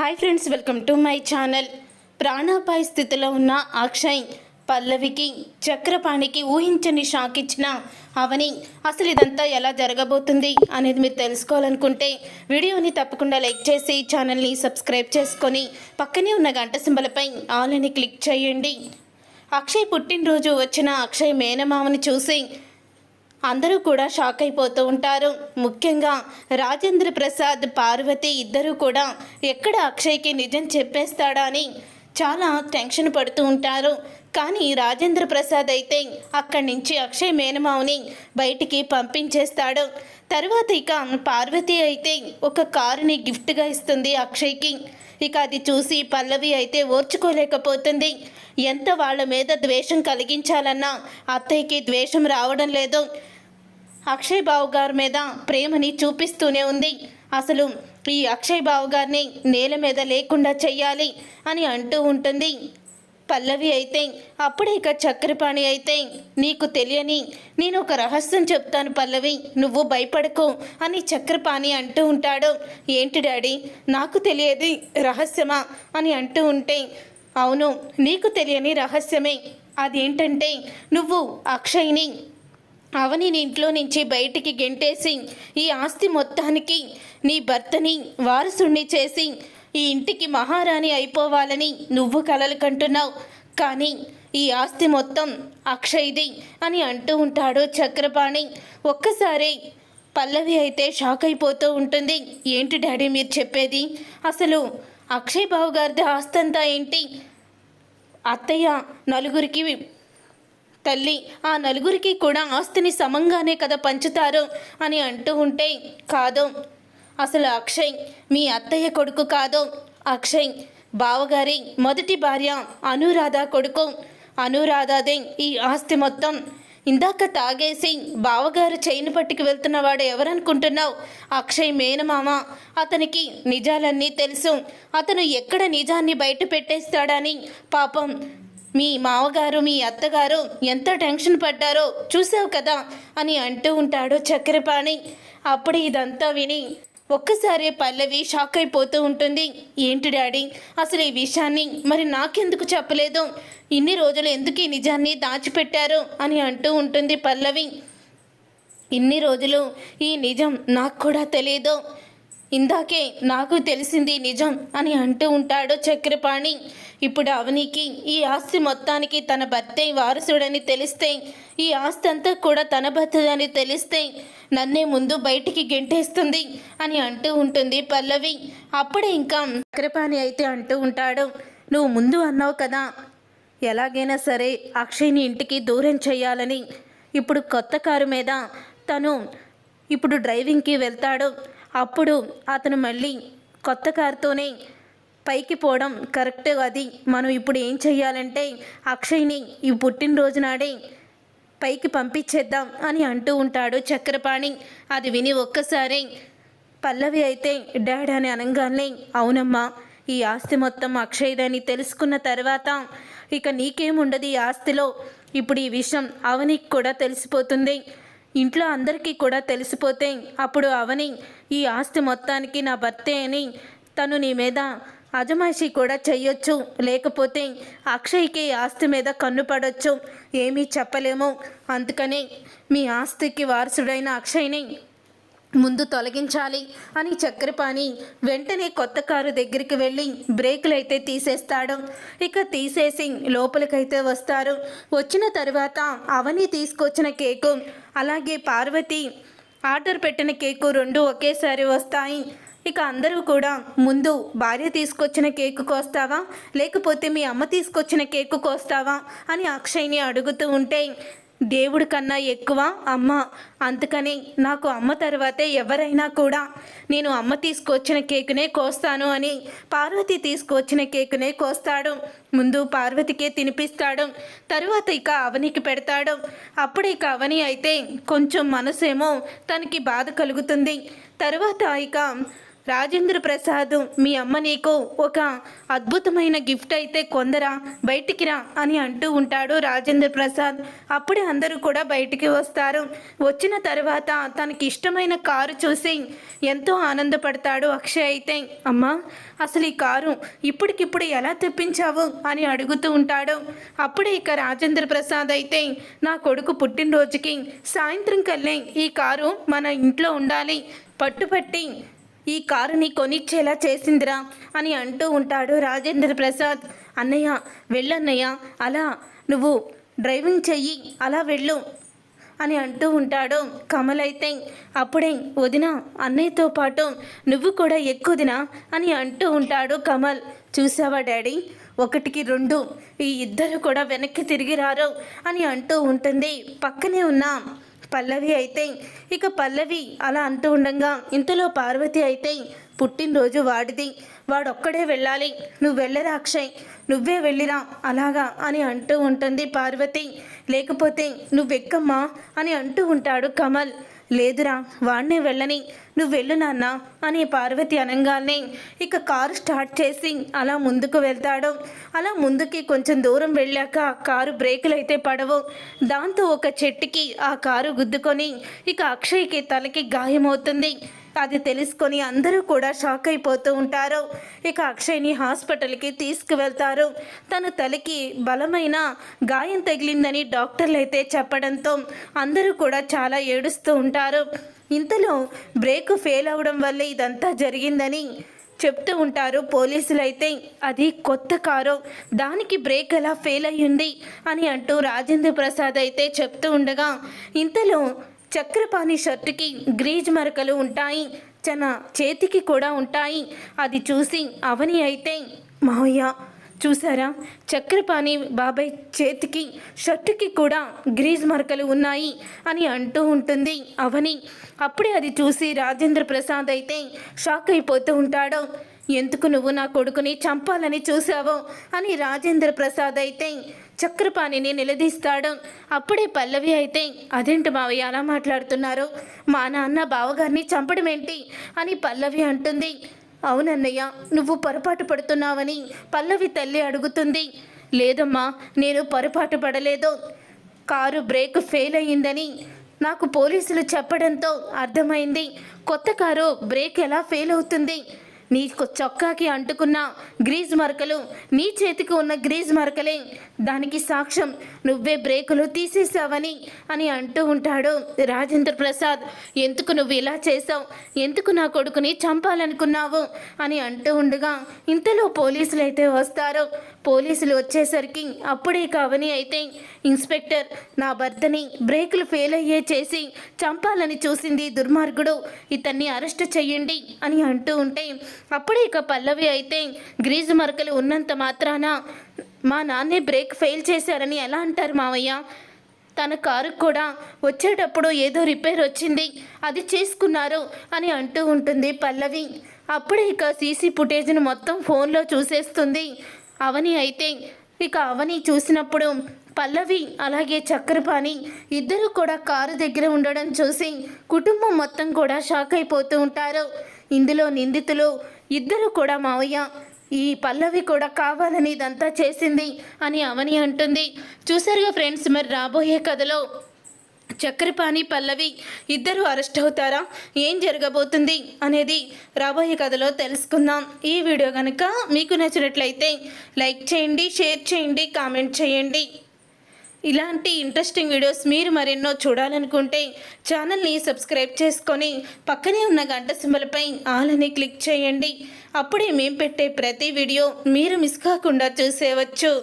Hi friends welcome to my channel. ప్రాణాపాయ స్థితిలో ఉన్న అక్షయ్ పల్లవికి చక్రపాణికి ఊహించని షాక్ ఇచ్చిన అవని అసలు ఇదంతా ఎలా జరగబోతుంది? అనేది మీరు తెలుసుకోవాలనుకుంటే వీడియోని తప్పకుండా లైక్ చేసి ఛానల్ని సబ్స్క్రైబ్ చేసుకొని పక్కనే ఉన్న గంట సింబలపై ఆల్ అని క్లిక్ చేయండి. అక్షయ్ పుట్టినరోజు వచ్చిన అక్షయ్ మేనమామని చూసి అందరూ కూడా షాక్ అయిపోతూ ఉంటారు. ముఖ్యంగా రాజేంద్ర ప్రసాద్ పార్వతి ఇద్దరూ కూడా ఎక్కడ అక్షయ్కి నిజం చెప్పేస్తాడా అని చాలా టెన్షన్ పడుతూ ఉంటారు. కానీ రాజేంద్ర ప్రసాద్ అయితే అక్కడి నుంచి అక్షయ్ మేనమావుని బయటికి పంపించేస్తాడు. తర్వాత ఇక పార్వతి అయితే ఒక కారుని గిఫ్ట్గా ఇస్తుంది అక్షయ్కి. ఇక అది చూసి పల్లవి అయితే ఓర్చుకోలేకపోతుంది. ఎంత వాళ్ళ మీద ద్వేషం కలిగించాలన్నా అత్తయ్యకి ద్వేషం రావడం లేదు. అక్షయ్ బాబు గారి మీద ప్రేమని చూపిస్తూనే ఉంది. అసలు ఈ అక్షయ్ బావు గారిని నేల మీద లేకుండా చెయ్యాలి అని అంటూ ఉంటుంది. పల్లవి అయితే అప్పుడే ఇక చక్రపాణి అయితే నీకు తెలియని నేను ఒక రహస్యం చెప్తాను పల్లవి నువ్వు భయపడకు అని చక్రపాణి అంటూ ఉంటాడు. ఏంటి డాడీ నాకు తెలియదు రహస్యమా? అని అంటూ ఉంటే అవును నీకు తెలియని రహస్యమే. అదేంటంటే నువ్వు అక్షయ్ని అవనిని ఇంట్లో నుంచి బయటికి గెంటేసి ఈ ఆస్తి మొత్తానికి నీ భర్తని వారసుణ్ణి చేసి ఈ ఇంటికి మహారాణి అయిపోవాలని నువ్వు కలలు కంటున్నావు. కానీ ఈ ఆస్తి మొత్తం అక్షయ్ది అని అంటూ ఉంటాడు చక్రపాణి. ఒక్కసారి పల్లవి అయితే షాక్ అయిపోతూ ఉంటుంది. ఏంటి డాడీ మీరు చెప్పేది? అసలు అక్షయ్ బాబు గారిది ఆస్తి అంతా ఏంటి? అత్తయ్య నలుగురికి తల్లి ఆ నలుగురికి కూడా ఆస్తిని సమంగానే కదా పంచుతారు అని అంటూ ఉంటే కాదు. అసలు అక్షయ్ మీ అత్తయ్య కొడుకు కాదు. అక్షయ్ బావగారి మొదటి భార్య అనురాధ కొడుకు. అనురాధదే ఈ ఆస్తి మొత్తం. ఇందాక తాగేసి బావగారు చైన్ పట్టుకు వెళ్తున్నవాడు ఎవరనుకుంటున్నావు? అక్షయ్ మేనమామ. అతనికి నిజాలన్నీ తెలుసు. అతను ఎక్కడ నిజాన్ని బయట పెట్టేస్తాడని పాపం మీ మామగారు మీ అత్తగారు ఎంత టెన్షన్ పడ్డారో చూసావు కదా అని అంటూ ఉంటాడు చక్రపాణి. అప్పుడు ఇదంతా విని ఒక్కసారి పల్లవి షాక్ అయిపోతూ ఉంటుంది. ఏంటి డాడీ? అసలు ఈ విషయాన్ని మరి నాకెందుకు చెప్పలేదు? ఇన్ని రోజులు ఎందుకు ఈ నిజాన్ని దాచిపెట్టారు? అని అంటూ ఉంటుంది పల్లవి. ఇన్ని రోజులు ఈ నిజం నాకు కూడా తెలియదు ఇందాకే నాకు తెలిసింది నిజం అని అంటూ ఉంటాడు చక్రపాణి. ఇప్పుడు అవనికి ఈ ఆస్తి మొత్తానికి తన భర్తే వారసుడని తెలిస్తే ఈ ఆస్తి అంతా కూడా తన భర్తదని తెలిస్తే నన్నే ముందు బయటికి గెంటేస్తుంది అని అంటూ ఉంటుంది పల్లవి. అప్పుడే ఇంకా చక్రపాణి అయితే అంటూ ఉంటాడు నువ్వు ముందు అన్నావు కదా ఎలాగైనా సరే అక్షయ్ని ఇంటికి దూరం చేయాలని. ఇప్పుడు కొత్త కారు మీద తను ఇప్పుడు డ్రైవింగ్కి వెళ్తాడు. అప్పుడు అతను మళ్ళీ కొత్త కారుతోనే పైకి పోవడం కరెక్ట్ అది. మనం ఇప్పుడు ఏం చెయ్యాలంటే అక్షయ్ని ఈ పుట్టినరోజు నాడే పైకి పంపించేద్దాం అని అంటూ ఉంటాడు చక్రపాణి. అది విని ఒక్కసారి పల్లవి అయితే డాడ్ అని అనగానే అవునమ్మా ఈ ఆస్తి మొత్తం అక్షయ్దని తెలుసుకున్న తర్వాత ఇక నీకేముండదు ఈ ఆస్తిలో. ఇప్పుడు ఈ విషయం అవనికి కూడా తెలిసిపోతుంది. ఇంట్లో అందరికీ కూడా తెలిసిపోతే అప్పుడు అవని ఈ ఆస్తి మొత్తానికి నా భర్తే అని తను నీ మీద అజమాయిషి కూడా చెయ్యొచ్చు. లేకపోతే అక్షయ్కి ఆస్తి మీద కన్ను పడొచ్చు. ఏమీ చెప్పలేము. అందుకని మీ ఆస్తికి వారసుడైన అక్షయ్ని ముందు తొలగించాలి అని చక్రపాణి వెంటనే కొత్త కారు దగ్గరికి వెళ్ళి బ్రేకులు అయితే తీసేస్తాడు. ఇక తీసేసి లోపలికైతే వస్తారు. వచ్చిన తర్వాత అవని తీసుకొచ్చిన కేకు అలాగే పార్వతి ఆర్డర్ పెట్టిన కేకు రెండు ఒకేసారి వస్తాయి. ఇక అందరూ కూడా ముందు భార్య తీసుకొచ్చిన కేకు కోస్తావా? లేకపోతే మీ అమ్మ తీసుకొచ్చిన కేకు కోస్తావా? అని అక్షయ్ని అడుగుతూ ఉంటే దేవుడి కన్నా ఎక్కువ అమ్మ. అందుకని నాకు అమ్మ తర్వాతే ఎవరైనా కూడా నేను అమ్మ తీసుకొచ్చిన కేకునే కోస్తాను అని పార్వతి తీసుకొచ్చిన కేకునే కోస్తాడు. ముందు పార్వతికే తినిపిస్తాడు. తరువాత ఇక అవనికి పెడతాడు. అప్పుడు ఇక అవని అయితే కొంచెం మనసేమో తనకి బాధ కలుగుతుంది. తరువాత ఇక రాజేంద్ర ప్రసాద్ మీ అమ్మ నీకు ఒక అద్భుతమైన గిఫ్ట్ అయితే కొందరా బయటికి రా అని అంటూ ఉంటాడు రాజేంద్ర ప్రసాద్. అప్పుడే అందరూ కూడా బయటికి వస్తారు. వచ్చిన తర్వాత తనకి ఇష్టమైన కారు చూసి ఎంతో ఆనందపడతాడు అక్షయ్ అయితే. అమ్మా అసలు ఈ కారు ఇప్పటికిప్పుడు ఎలా తెప్పించావు అని అడుగుతూ ఉంటాడు. అప్పుడే ఇక రాజేంద్ర ప్రసాద్ అయితే నా కొడుకు పుట్టినరోజుకి సాయంత్రం కల్లే ఈ కారు మన ఇంట్లో ఉండాలి. పట్టుపట్టి ఈ కారుని కొనిచ్చేలా చేసిందిరా అని అంటూ ఉంటాడు రాజేంద్ర ప్రసాద్. అన్నయ్య వెళ్ళన్నయ్య అలా నువ్వు డ్రైవింగ్ చెయ్యి అలా వెళ్ళు అని అంటూ ఉంటాడు. కమల్ అయితే అప్పుడే వదిన అన్నయ్యతో పాటు నువ్వు కూడా ఎక్కువదినా అని అంటూ ఉంటాడు కమల్. చూసావా డాడీ? ఒకటికి రెండు ఈ ఇద్దరు కూడా వెనక్కి తిరిగి రారు అని అంటూ ఉంటుంది. పక్కనే ఉన్న పల్లవి అయితే ఇక పల్లవి అలా అంటూ ఉండగా ఇంతలో పార్వతి అయితే పుట్టినరోజు వాడిది. వాడొక్కడే వెళ్ళాలి. నువ్వు వెళ్ళరా అక్షయ్? నువ్వే వెళ్ళిరా. అలాగా అని అంటూ ఉంటుంది పార్వతి. లేకపోతే నువ్వెక్కమ్మా? అని అంటూ ఉంటాడు కమల్. లేదురా వాణ్ణే వెళ్ళని. నువ్వు వెళ్ళు నాన్న అని పార్వతి అనగానే ఇక కారు స్టార్ట్ చేసి అలా ముందుకు వెళ్తాడు. అలా ముందుకి కొంచెం దూరం వెళ్ళాక కారు బ్రేకులు అయితే పడవు. దాంతో ఒక చెట్టుకి ఆ కారు గుద్దుకొని ఇక అక్షయ్కి తలకి గాయమవుతుంది. అది తెలుసుకొని అందరూ కూడా షాక్ అయిపోతూ ఉంటారు. ఇక అక్షయ్ని హాస్పిటల్కి తీసుకువెళ్తారు. తన తలకి బలమైన గాయం తగిలిందని డాక్టర్లు అయితే చెప్పడంతో అందరూ కూడా చాలా ఏడుస్తూ ఉంటారు. ఇంతలో బ్రేక్ ఫెయిల్ అవడం వల్ల ఇదంతా జరిగిందని చెప్తూ ఉంటారు పోలీసులు అయితే అది కొత్త కారు. దానికి బ్రేక్ ఎలా ఫెయిల్ అయ్యింది అని అంటూ రాజేంద్ర ప్రసాద్ అయితే చెప్తూ ఉండగా ఇంతలో చక్రపాణి షర్టుకి గ్రీజ్ మరకలు ఉంటాయి తన చేతికి కూడా ఉంటాయి. అది చూసి అవని అయితే మావయ్య చూసారా? చక్రపాణి బాబాయ్ చేతికి షర్టుకి కూడా గ్రీజ్ మరకలు ఉన్నాయి అని అంటూ ఉంటుంది అవని. అప్పుడే అది చూసి రాజేంద్ర ప్రసాద్ అయితే షాక్ అయిపోతూ ఉంటాడు. ఎందుకు నువ్వు నా కొడుకుని చంపాలని చూసావో? అని రాజేంద్ర ప్రసాద్ అయితే చక్రపాణిని నిలదీస్తాడు. అప్పుడే పల్లవి అయితే అదేంటి మావయ్య అలా మాట్లాడుతున్నారు? మా నాన్న బావగారిని చంపడం ఏంటి అని పల్లవి అంటుంది. అవునన్నయ్య నువ్వు పొరపాటు పడుతున్నావని పల్లవి తల్లి అడుగుతుంది. లేదమ్మా నేను పొరపాటు పడలేదు. కారు బ్రేక్ ఫెయిల్ అయ్యిందని నాకు పోలీసులు చెప్పడంతో అర్థమైంది. కొత్త కారు బ్రేక్ ఎలా ఫెయిల్ అవుతుంది? నీ చొక్కాకి అంటుకున్న గ్రీజ్ మరకలు నీ చేతికి ఉన్న గ్రీజ్ మరకలే. దానికి సాక్ష్యం నువ్వే బ్రేకులు తీసేసావని అని అంటూ ఉంటాడు రాజేంద్ర ప్రసాద్. ఎందుకు నువ్వు ఇలా చేసావు ఎందుకు నా కొడుకుని చంపాలనుకున్నావు? అని అంటూ ఉండగా ఇంతలో పోలీసులు అయితే వస్తారు. పోలీసులు వచ్చేసరికి అప్పుడే కావని అయితే ఇన్స్పెక్టర్ నా భర్తని బ్రేకులు ఫెయిల్ అయ్యే చేసి చంపాలని చూసింది దుర్మార్గుడు. ఇతన్ని అరెస్ట్ చేయండి అని అంటూ ఉంటే అప్పుడే ఇక పల్లవి అయితే గ్రీజు మరకలు ఉన్నంత మాత్రాన మా నాన్నే బ్రేక్ ఫెయిల్ చేశారని ఎలా అంటారు మావయ్య? తన కారు కూడా వచ్చేటప్పుడు ఏదో రిపేర్ వచ్చింది. అది చేసుకున్నారు అని అంటూ ఉంటుంది పల్లవి. అప్పుడే ఇక సీసీ ఫుటేజ్ను మొత్తం ఫోన్లో చూసేస్తుంది. అవని అయితే ఇక అవని చూసినప్పుడు పల్లవి అలాగే చక్రపాణి ఇద్దరు కూడా కారు దగ్గర ఉండడం చూసి కుటుంబం మొత్తం కూడా షాక్ అయిపోతూ ఉంటారు. ఇందులో నిందితులు ఇద్దరు కూడా మావయ్య ఈ పల్లవి కూడా కావాలని ఇదంతా చేసింది అని అవని అంటుంది. చూసారుగా ఫ్రెండ్స్ మరి రాబోయే కథలో చక్రపాణి పల్లవి ఇద్దరు అరెస్ట్ అవుతారా? ఏం జరగబోతుంది? అనేది రాబోయే కథలో తెలుసుకుందాం. ఈ వీడియో కనుక మీకు నచ్చినట్లయితే లైక్ చేయండి షేర్ చేయండి కామెంట్ చేయండి. ఇలాంటి ఇంట్రెస్టింగ్ వీడియోస్ మీరు మరెన్నో చూడాలనుకుంటే ఛానల్ని సబ్స్క్రైబ్ చేసుకొని పక్కనే ఉన్న గంట సింబలపై ఆల్ అని క్లిక్ చేయండి. అప్పుడే మేము పెట్టే ప్రతి వీడియో మీరు మిస్ కాకుండా చూసేవచ్చు.